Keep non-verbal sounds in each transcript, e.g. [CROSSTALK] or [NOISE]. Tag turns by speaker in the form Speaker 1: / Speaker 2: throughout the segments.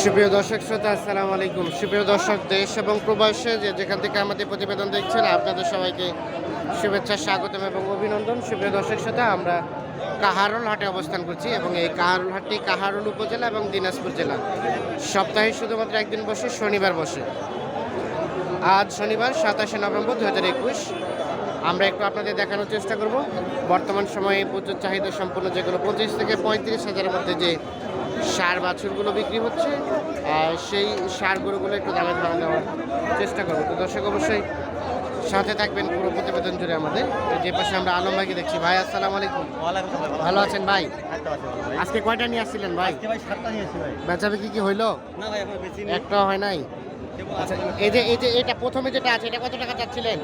Speaker 1: সুপ্রিয় দর্শক শ্রোতা, আসসালামু আলাইকুম। সুপ্রিয় দর্শক, দেশ এবং প্রবাসে যে যেখান থেকে আমাদের প্রতিবেদন দেখছেন, আপনাদের সবাইকে শুভেচ্ছা, স্বাগতম এবং অভিনন্দন। সুপ্রিয় দর্শক শ্রোতা, আমরা কাহারোল হাটে অবস্থান করছি এবং এই কাহারোল হাটটি কাহারোল উপজেলা এবং দিনাজপুর জেলা। সপ্তাহে শুধুমাত্র একদিন বসে, শনিবার বসে। আজ শনিবার, সাতাশে নভেম্বর দু হাজার একুশ। আমরা একটু আপনাদের দেখানোর চেষ্টা করব। বর্তমান সময়ে প্রচুর চাহিদা সম্পন্ন যেগুলো পঁচিশ থেকে পঁয়ত্রিশ হাজারের মধ্যে যে সার বাছুরগুলো বিক্রি হচ্ছে আর সেই সার গরুগুলো একটু দামে ধরা দেওয়ার চেষ্টা করব। তো দর্শক অবশ্যই সাথে থাকবেন পুরো প্রতিবেদন জুড়ে আমাদের। যে পাশে আমরা আলম ভাইকে দেখছি। ভাই আসসালাম আলাইকুম। ভালো আছেন ভাই? আজকে কয়টা নিয়ে আসছিলেন ভাই? বেচা বিক্রি কি হইল? একটা হয় নাই? আচ্ছা যে, এই যে, এটা প্রথমে যেটা আছে, এটা কত টাকা চাচ্ছিলেন?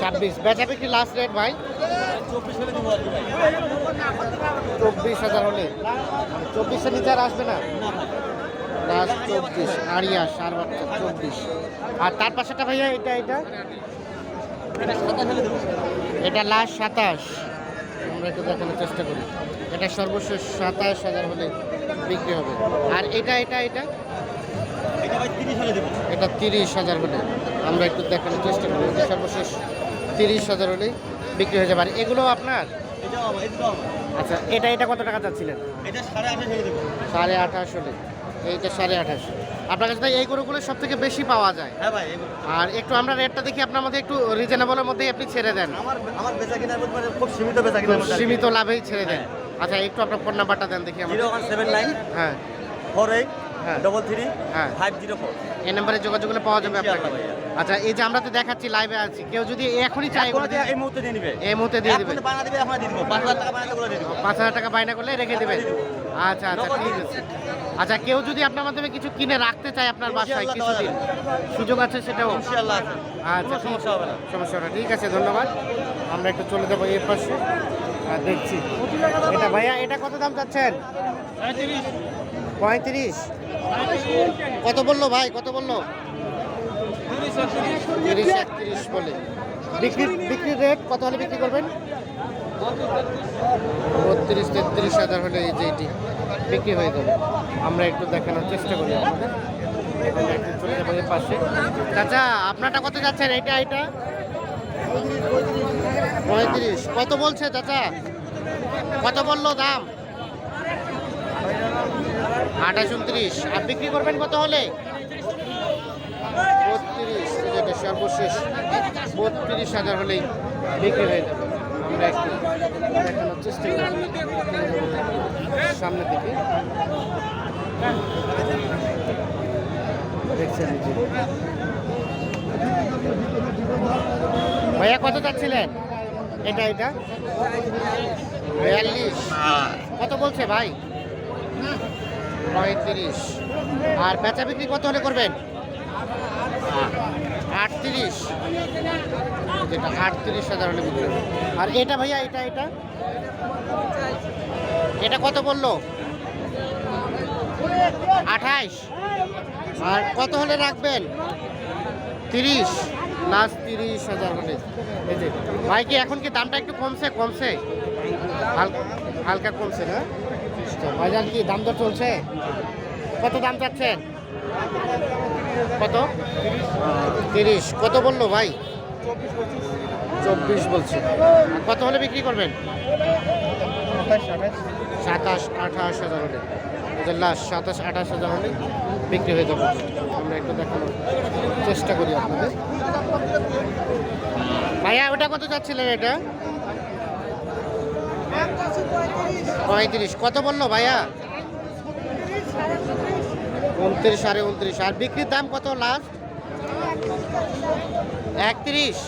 Speaker 1: ছাব্বিশ। লাস্ট রেট ভাই? চব্বিশ হাজার হলে। চব্বিশের নিচে আর আসবে না? লাস্ট চব্বিশ। বাচ্চা, চব্বিশ। আর তার পাশেটা ভাইয়া, এটা এটা? এটা লাস্ট সাতাশ। আমরা একটু দেখানোর চেষ্টা করি। এটা সর্বশেষ সাতাশ হাজার হলে বিক্রি হবে। আর এটা এটা এটা? এটা তিরিশ হাজার হলে। আমরা একটু দেখানোর চেষ্টা করি সর্বশেষ তিরিশ হাজার হলেই বিক্রি হয়ে যাবে। আর এগুলো আপনার? আচ্ছা এটা এটা কত টাকা চাচ্ছিলেন? সাড়ে আঠাশ হলে। এইটা সাড়ে আঠাশ। আপনার কাছে তাই এই গরুগুলো সব থেকে বেশি পাওয়া যায়।
Speaker 2: হ্যাঁ ভাই
Speaker 1: আর একটু আমরা রেটটা দেখি। আপনার মধ্যে একটু রিজনেবলের মধ্যেই আপনি ছেড়ে দেন।
Speaker 2: আমার আমার বেচা কিনার মধ্যে মানে খুব সীমিত বেচা কিনার
Speaker 1: সীমিত লাভেই ছেড়ে দেন। আচ্ছা একটু আপনার ফোন নাম্বারটা দেন দেখি আমরা।
Speaker 2: জিরো ওয়ান সেভেন নাইন
Speaker 1: হ্যাঁ।
Speaker 2: ফোর এইট
Speaker 1: হ্যাঁ।
Speaker 2: ডবল থ্রি
Speaker 1: হ্যাঁ।
Speaker 2: ফাইভ জিরো ফোর
Speaker 1: এই নাম্বারে যোগাযোগ করলে পাওয়া যাবে আপনাকে। আচ্ছা এই যে আমরা তো দেখাচ্ছি লাইভে আছি। কেউ যদি এখনই চাই
Speaker 2: এই মুহূর্তে দিয়ে নিবে
Speaker 1: এই মুহূর্তে দিয়ে দিবে।
Speaker 2: বানা দিবে এখন দিয়ে দিব। পাঁচ হাজার টাকা বানাতে করে দিয়ে দিব।
Speaker 1: পাঁচ হাজার টাকা বাইনা করলে রেখে দেবেন আচ্ছা আচ্ছা ঠিক আছে। আচ্ছা কেউ যদি আপনার মাধ্যমে কিছু কিনে রাখতে চায় আপনার বাসায় কিছুদিন সুযোগ আছে সেটাও?
Speaker 2: ইনশাআল্লাহ
Speaker 1: আচ্ছা
Speaker 2: সমস্যা হবে না।
Speaker 1: সমস্যা না। ঠিক আছে ধন্যবাদ। আমরা একটু চলে যাব এর পাশে। আর দেখছি। এটা ভাইয়া এটা কত দাম চাচ্ছেন? পঁয়ত্রিশ। কত বলল ভাই, কত বলল? তিরিশ একত্রিশ বলে। বিক্রি বিক্রির রেট কত হলে বিক্রি করবেন? বত্রিশ, তেত্রিশ হাজার হলে এই যে এটি বিক্রি হয়ে যাবে। আমরা একটু দেখানোর চেষ্টা করি একটু চলে যাব পাশে। চাচা, আপনারটা কত যাচ্ছেন এটা এটা পঁয়ত্রিশ। কত বলছে চাচা? কত বলল দাম? আঠাশ, উনত্রিশ। আর বিক্রি করবেন কত হলে? বত্রিশ সর্বশেষ। বত্রিশ হাজার হলেই বিক্রি হয়ে যাবে। আমরা একটু দেখানোর চেষ্টা সামনে থেকে দেখছেন ভাইয়া, কত যাচ্ছিলেন এটা এটা? বিয়াল্লিশ। কত বলছে ভাই? পঁয়ত্রিশ। আর বেচা বিক্রি কত হলে করবেন? আটত্রিশ। যেটা আটত্রিশ হাজার হলে বিক্রি আর এটা ভাইয়া, এটা এটা? এটা কত বলল? আঠাইশ। আর কত হলে রাখবেন? তিরিশ। লাস্ট তিরিশ হাজার হলে। ভাই কি এখন কি দামটা একটু কমছে? কমছে? হালকা হালকা কমছে না? তো বাজার কি দাম দর চলছে? কত দাম চাচ্ছেন? কত? তিরিশ। কত বলল ভাই? চব্বিশ বলছে। কত হলে বিক্রি করবেন? সাতাশ আঠাশ হাজার হলে। লাস্ট সাতাশ আঠাশ হাজার হলে বিক্রি হয়ে যাবে। আমরা একটু দেখানোর চেষ্টা করি আপনাদের। ভাইয়া ওটা কত চাচ্ছিলেন এটা? পঁয়ত্রিশ। কত বলল ভাইয়া? উনত্রিশ সাড়ে উনত্রিশ। আর বিক্রির দাম কত লাস্ট একত্রিশ।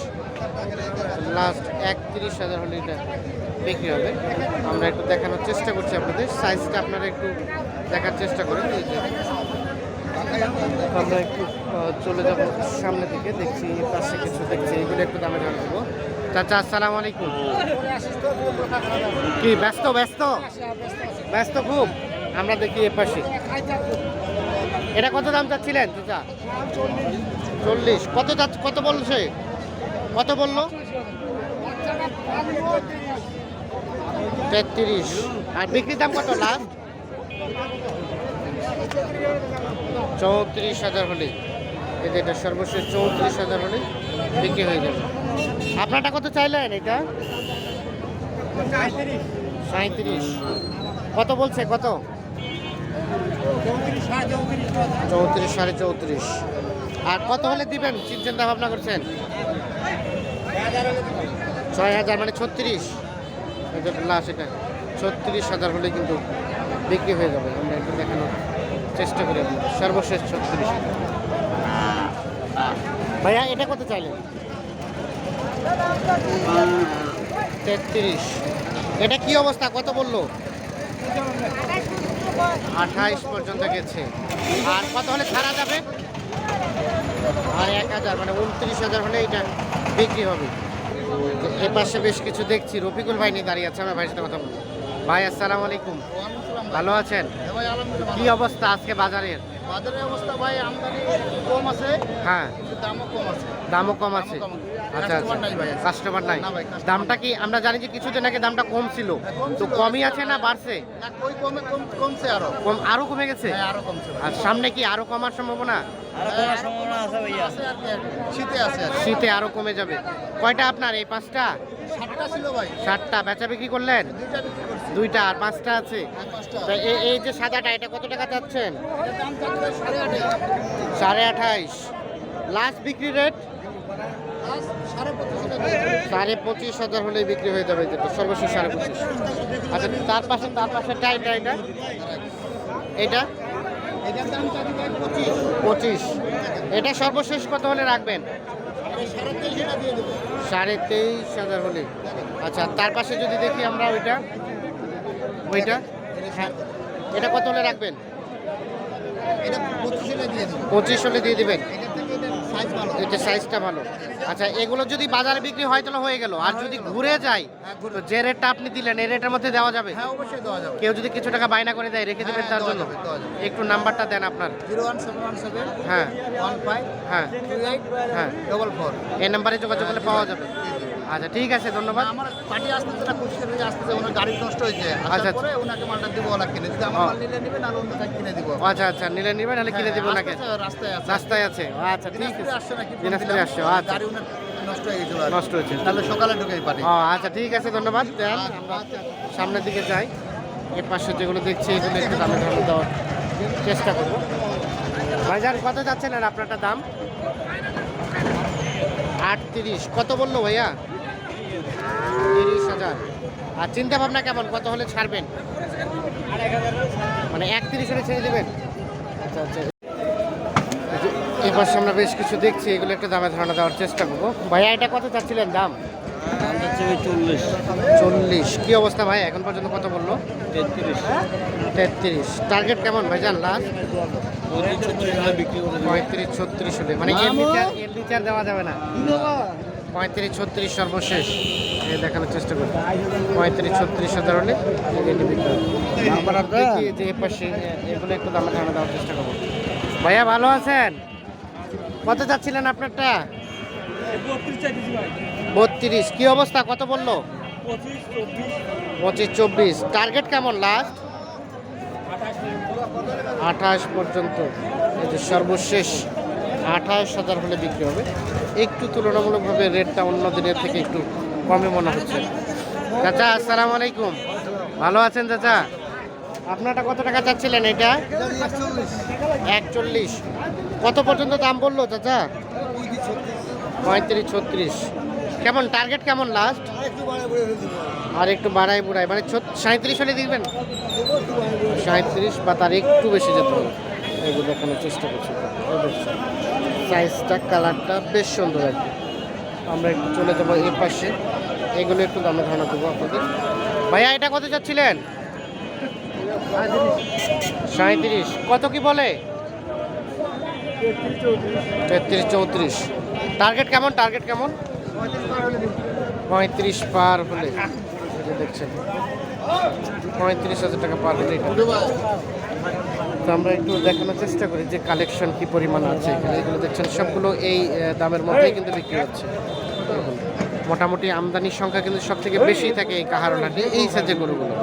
Speaker 1: লাস্ট একত্রিশ হাজার হলে এটা বিক্রি হবে। আমরা একটু দেখানোর চেষ্টা করছি আপনাদের। সাইজটা আপনারা একটু দেখার চেষ্টা করেন। আমরা একটু চলে যাব সামনে থেকে দেখছি পাশে কিছু দেখছি। এগুলো একটু দামে জানা দেবো। চাচা আসসালামু আলাইকুম কি, ব্যস্ত ব্যস্ত? ব্যস্ত খুব? আমরা দেখি এ পাশে। এটা কত দাম চাচ্ছিলেন, চাচা? চল্লিশ। কত কত বলছে? কত বলল? তেত্রিশ। আর বিক্রির দাম কত লাস্ট চৌত্রিশ হাজার হলে। এটা সর্বশেষ চৌত্রিশ হাজার হলে। বিক্রি হয়ে যাবে। আপনারটা কত চাইলেন এটা? সাঁত্রিশ কত বলছে, কত? চৌত্রিশ সাড়ে চৌত্রিশ। আর কত হলে দিবেন? চিন- চিন্তা ভাবনা করছেন? ছয় হাজার মানে ছত্রিশ। লাস্ট এটা। ছত্রিশ হাজার হলে কিন্তু বিক্রি হয়ে যাবে। আমরা একটু দেখানোর চেষ্টা করি। সর্বশেষ ছত্রিশ ভাইয়া, এটা কত চাইলেন? তেত্রিশ। এটা কি অবস্থা? কত বলল? আঠাইশ পর্যন্ত গেছে। আর কত হলে ছাড়া যাবে? আর এক হাজার মানে উনত্রিশ হাজার হলে এটা বিক্রি হবে। এ পাশে বেশ কিছু দেখছি। রফিকুল ভাই নিয়ে দাঁড়িয়ে আছে, আমার ভাইয়ের সাথে কথা বলব। ভাই, আসসালামু আলাইকুম। ভালো আছেন? কি অবস্থা আজকে বাজারের?
Speaker 3: বাজারের অবস্থা ভাই আমদানি কম আছে
Speaker 1: হ্যাঁ।
Speaker 3: দামও কম আছে।
Speaker 1: দামও কম আছে। আচ্ছা আচ্ছা।
Speaker 3: নাই।
Speaker 1: কাস্টমার নাই।
Speaker 3: না ভাই, customer
Speaker 1: দামটা কি আমরা জানি যে কিছুদিন আগে দামটা কম ছিল। তো কমই আছে না বাড়ছে?
Speaker 3: না কই কমে কমছে আরও।
Speaker 1: কম আরও কমে গেছে?
Speaker 3: হ্যাঁ আরও কমছে
Speaker 1: আর সামনে কি আরও কমার সম্ভাবনা।
Speaker 3: শীতে আছে
Speaker 1: শীতে আরও কমে যাবে। কয়টা আপনার এই পাঁচটা?
Speaker 3: ষাটটা ছিল ভাই।
Speaker 1: সাতটা। বেচা বিক্রি করলেন?
Speaker 3: দুইটা
Speaker 1: আর পাঁচটা আছে? এই যে সাদাটা, এটা কত টাকা চাচ্ছেন?
Speaker 3: সাড়ে
Speaker 1: আঠাইশ। লাস্ট বিক্রি রেট
Speaker 3: সাড়ে পঁচিশ
Speaker 1: হাজার হলেই বিক্রি হয়ে যাবে যেটা সর্বশেষ সাড়ে পঁচিশ। আচ্ছা তার পাশে তার পাশে টাইটা এটা? এটা?
Speaker 3: পঁচিশ।
Speaker 1: এটা সর্বশেষ কত হলে রাখবেন?
Speaker 3: সাড়ে তেইশ
Speaker 1: হাজার হলে। আচ্ছা তার পাশে যদি দেখি আমরা ওইটা। ওইটা? হ্যাঁ। এটা কত হলে রাখবেন?
Speaker 3: এটা পঁচিশ দিয়ে
Speaker 1: হলে দিয়ে দিবেন?
Speaker 3: এটা সাইজ ভালো।
Speaker 1: এটা সাইজটা ভালো। আচ্ছা এগুলো যদি বাজারে বিক্রি হয় তাহলে হয়ে গেল। আর যদি ঘুরে যায়
Speaker 3: হ্যাঁ,
Speaker 1: তো যে রেটটা আপনি দিলেন এই রেটের মধ্যে দেওয়া যাবে?
Speaker 3: হ্যাঁ দেওয়া যাবে।
Speaker 1: কেউ যদি কিছু টাকা বায়না করে দেয় রেখে দেবেন
Speaker 3: হ্যাঁ,
Speaker 1: তার জন্য। একটু নাম্বারটা দেন আপনার। হ্যাঁ। হ্যাঁ। হ্যাঁ। এই নাম্বারে যোগাযোগ করলে পাওয়া যাবে। আচ্ছা ঠিক আছে ধন্যবাদ।
Speaker 3: আমার পার্টি আসতেছে না খুশি হয়ে আসতেছে ওনার গাড়ি নষ্ট হয়েছে।
Speaker 1: আচ্ছা, আচ্ছা।
Speaker 3: পরে ওনাকে মালটা দিব ওলা কিনে যদি আমার মাল নিলে নেবেন আর অন্য থেকে কিনে দিব।
Speaker 1: আচ্ছা আচ্ছা নিলে নিবেন নাহলে কিনে দেবো নাকি
Speaker 3: আসতেছে, রাস্তায় আছে।
Speaker 1: রাস্তায় আছে আচ্ছা ঠিক আছে।
Speaker 3: আসছে নাকি?
Speaker 1: দিনাজপুরে আসছে আচ্ছা।
Speaker 3: গাড়ি ওনার নষ্ট হয়ে গেছিল
Speaker 1: নষ্ট হয়েছে।
Speaker 3: তাহলে সকালে ঢুকেই পারি
Speaker 1: আচ্ছা ঠিক আছে ধন্যবাদ। দেন আমরা সামনের দিকে যাই। এর পাশে যেগুলো দেখছি এগুলো একটু দামে দামে দেওয়ার চেষ্টা করব। বাজার কত যাচ্ছেন আর আপনারটা দাম? আটত্রিশ। কত বলল ভাইয়া? তিরিশ হাজার। আর চিন্তা ভাবনা কেমন? কত হলে ছাড়বেন? মানে একত্রিশ হলে ছেড়ে দেবেন? আচ্ছা আচ্ছা। এই যে এ আমরা বেশ কিছু দেখছি এগুলো একটু দামে ধারণা দেওয়ার চেষ্টা করব। ভাইয়া এটা কত চাচ্ছিলেন দাম?
Speaker 2: চল্লিশ।
Speaker 1: চল্লিশ কি অবস্থা ভাই? এখন পর্যন্ত কত বলল?
Speaker 2: তেত্রিশ।
Speaker 1: তেত্রিশ টার্গেট কেমন ভাইজান লাস্ট?
Speaker 2: বিক্রি
Speaker 1: পঁয়ত্রিশ ছত্রিশ হলে। মানে এর নিচে দেওয়া যাবে না। পঁয়ত্রিশ ছত্রিশ সর্বশেষ। দেখানোর চেষ্টা করি পঁয়ত্রিশ ছত্রিশ হাজার হলে যে পাশে এগুলো একটু দামে ধারণা দেওয়ার চেষ্টা করব। ভাইয়া ভালো আছেন? কত যাচ্ছিলেন আপনারটা? বত্রিশ। কি অবস্থা? কত বলল? পঁচিশ চব্বিশ। টার্গেট কেমন লাস্ট? আঠাশ পর্যন্ত। এই যে সর্বশেষ। আঠাশ হাজার হলে বিক্রি হবে। একটু তুলনামূলকভাবে রেটটা অন্য দিনের থেকে একটু কমে মনে হচ্ছে। চাচা, আসসালামু আলাইকুম। ভালো আছেন চাচা? আপনারটা কত টাকা চাচ্ছিলেন এটা? একচল্লিশ। কত পর্যন্ত দাম বলল চাচা? পঁয়ত্রিশ, ছত্রিশ। কেমন টার্গেট কেমন লাস্ট আর একটু বাড়াই বুড়াই মানে সাঁত্রিশ হলে দিবেন? সাঁত্রিশ বা তার একটু বেশি যেতে হবে। এগুলো দেখানোর চেষ্টা করছি। সাইজটা, কালারটা বেশ সুন্দর আর কি। আমরা একটু চলে যাব এর পাশে। এগুলো একটু দামে ধারণা দেবো আপনাদের। ভাইয়া, এটা কত যাচ্ছিলেন সাঁত্রিশ কত কি বলে? তেত্রিশ চৌত্রিশ। টার্গেট কেমন? টার্গেট কেমন? পঁয়ত্রিশ পার হলে। দেখছেন। পঁয়ত্রিশ হাজার টাকা পার হলে এটা। তো আমরা একটু দেখানোর চেষ্টা করি যে কালেকশন কি পরিমাণ আছে এখানে। এগুলো দেখছেন, সবগুলো এই দামের মধ্যেই কিন্তু বিক্রি হচ্ছে। মোটামুটি আমদানির সংখ্যা কিন্তু সব থেকে বেশি থাকে এই কাহারোলাটি এই সাইজের গরুগুলো।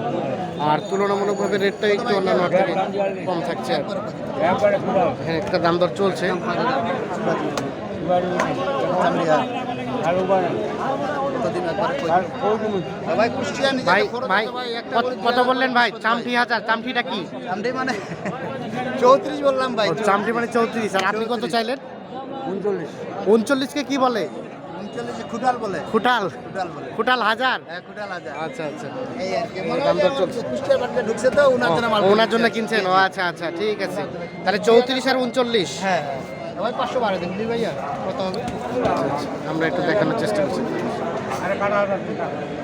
Speaker 1: আর তুলনামূলকভাবে রেটটা একটু অন্যান্য থেকে কম থাকছে আর। হ্যাঁ একটা দাম দর চলছে।
Speaker 3: ভাই কুষ্টিয়া
Speaker 1: কত- বললেন হাজার চামঠিটা কি?
Speaker 3: আমরাই মানে [LAUGHS] চৌত্রিশ বললাম ভাই
Speaker 1: মানে চৌত্রিশ। আর আপনি কত চাইলেন? উনচল্লিশকে কি বলে?
Speaker 3: উনচল্লিশে খুটাল বলে।
Speaker 1: খুটাল।
Speaker 3: খুটাল
Speaker 1: হাজার?
Speaker 3: হ্যাঁ খুটাল হাজার।
Speaker 1: আচ্ছা আচ্ছা।
Speaker 3: এই আর কি
Speaker 1: দাম দর
Speaker 3: ওই
Speaker 1: চলছে।
Speaker 3: কুষ্টিয়ার বাড়িতে ঢুকছে তো ওনার জন্য
Speaker 1: ওনার জন্য কিনছেন। ও আচ্ছা আচ্ছা ঠিক আছে। তাহলে চৌত্রিশ আর উনচল্লিশ।
Speaker 3: হ্যাঁ ভাই পাঁচশো বারো দিন। ভাইয়া কত হবে?
Speaker 1: আমরা একটু দেখানোর চেষ্টা করছি। para